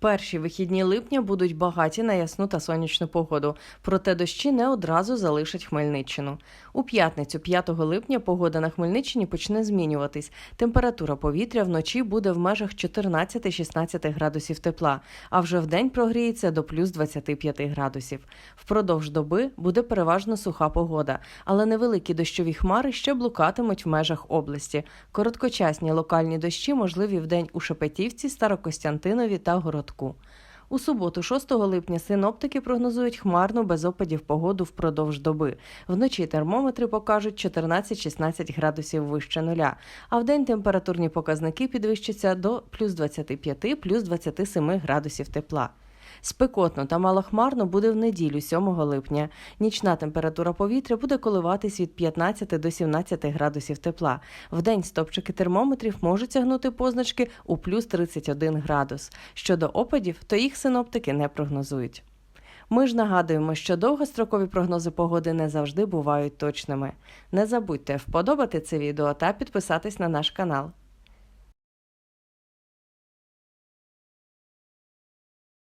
Перші вихідні липня будуть багаті на ясну та сонячну погоду, проте дощі не одразу залишать Хмельниччину. У п'ятницю, 5 липня, погода на Хмельниччині почне змінюватись. Температура повітря вночі буде в межах 14-16 градусів тепла, а вже вдень прогріється до плюс 25 градусів. Впродовж доби буде переважно суха погода, але невеликі дощові хмари ще блукатимуть в межах області. Короткочасні локальні дощі можливі вдень у Шепетівці, Старокостянтинові та Городку. У суботу, 6 липня, синоптики прогнозують хмарну без опадів погоду впродовж доби. Вночі термометри покажуть 14-16 градусів вище нуля, а в день температурні показники підвищаться до плюс 25, плюс 27 градусів тепла. Спекотно та малохмарно буде в неділю, 7 липня. Нічна температура повітря буде коливатись від 15 до 17 градусів тепла. Вдень стопчики термометрів можуть сягнути позначки у плюс 31 градус. Щодо опадів, то їх синоптики не прогнозують. Ми ж нагадуємо, що довгострокові прогнози погоди не завжди бувають точними. Не забудьте вподобати це відео та підписатись на наш канал.